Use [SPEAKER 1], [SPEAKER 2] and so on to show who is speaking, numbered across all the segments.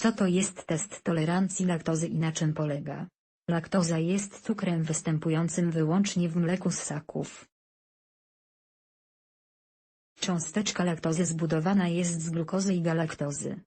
[SPEAKER 1] Co to jest test tolerancji laktozy i na czym polega? Laktoza jest cukrem występującym wyłącznie w mleku ssaków. Cząsteczka laktozy zbudowana jest z glukozy i galaktozy.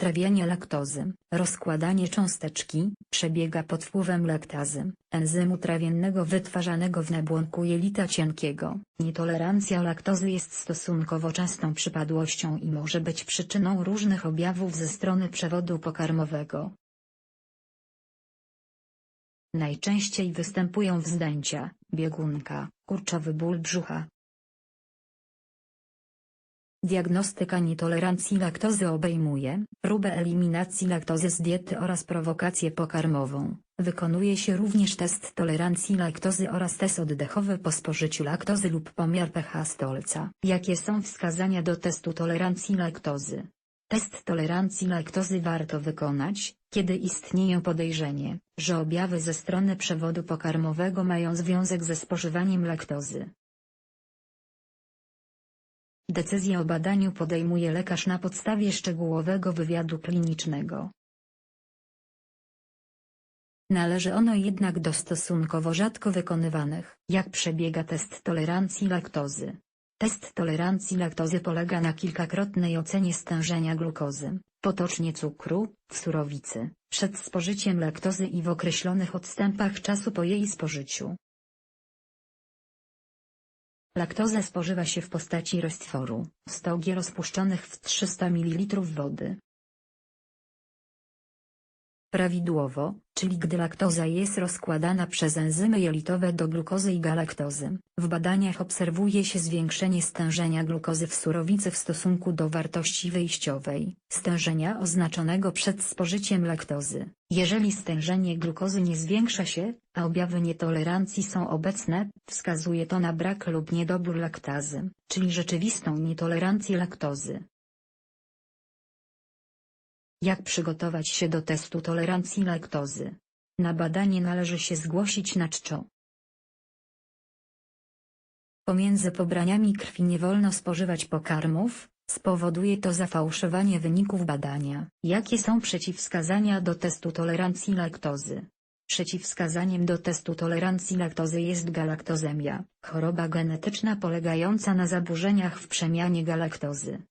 [SPEAKER 1] Trawienie laktozy, rozkładanie cząsteczki, przebiega pod wpływem laktazy, enzymu trawiennego wytwarzanego w nabłonku jelita cienkiego. Nietolerancja laktozy jest stosunkowo częstą przypadłością i może być przyczyną różnych objawów ze strony przewodu pokarmowego. Najczęściej występują wzdęcia, biegunka, kurczowy ból brzucha, Diagnostyka nietolerancji laktozy obejmuje próbę eliminacji laktozy z diety oraz prowokację pokarmową. Wykonuje się również test tolerancji laktozy oraz test oddechowy po spożyciu laktozy lub pomiar pH stolca. Jakie są wskazania do testu tolerancji laktozy? Test tolerancji laktozy warto wykonać, kiedy istnieje podejrzenie, że objawy ze strony przewodu pokarmowego mają związek ze spożywaniem laktozy. Decyzję o badaniu podejmuje lekarz na podstawie szczegółowego wywiadu klinicznego. Należy ono jednak do stosunkowo rzadko wykonywanych. Jak przebiega test tolerancji laktozy? Test tolerancji laktozy polega na kilkakrotnej ocenie stężenia glukozy, potocznie cukru, w surowicy, przed spożyciem laktozy i w określonych odstępach czasu po jej spożyciu. Laktozę spożywa się w postaci roztworu, 100 g rozpuszczonych w 300 ml wody. Prawidłowo, czyli gdy laktoza jest rozkładana przez enzymy jelitowe do glukozy i galaktozy, w badaniach obserwuje się zwiększenie stężenia glukozy w surowicy w stosunku do wartości wyjściowej, stężenia oznaczonego przed spożyciem laktozy. Jeżeli stężenie glukozy nie zwiększa się, a objawy nietolerancji są obecne, wskazuje to na brak lub niedobór laktazy, czyli rzeczywistą nietolerancję laktozy. Jak przygotować się do testu tolerancji laktozy? Na badanie należy się zgłosić na czczo. Pomiędzy pobraniami krwi nie wolno spożywać pokarmów, spowoduje to zafałszowanie wyników badania. Jakie są przeciwwskazania do testu tolerancji laktozy? Przeciwwskazaniem do testu tolerancji laktozy jest galaktozemia, choroba genetyczna polegająca na zaburzeniach w przemianie galaktozy.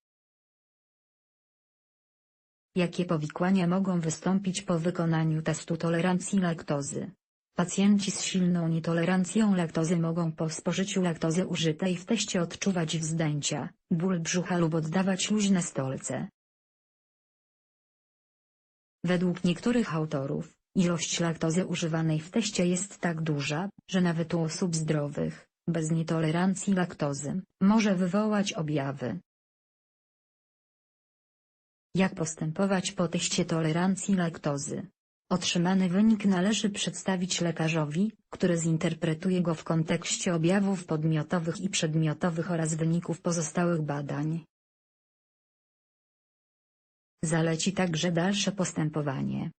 [SPEAKER 1] Jakie powikłania mogą wystąpić po wykonaniu testu tolerancji laktozy? Pacjenci z silną nietolerancją laktozy mogą po spożyciu laktozy użytej w teście odczuwać wzdęcia, ból brzucha lub oddawać luźne stolce. Według niektórych autorów, ilość laktozy używanej w teście jest tak duża, że nawet u osób zdrowych, bez nietolerancji laktozy, może wywołać objawy, jak postępować po teście tolerancji laktozy? Otrzymany wynik należy przedstawić lekarzowi, który zinterpretuje go w kontekście objawów podmiotowych i przedmiotowych oraz wyników pozostałych badań. Zaleci także dalsze postępowanie.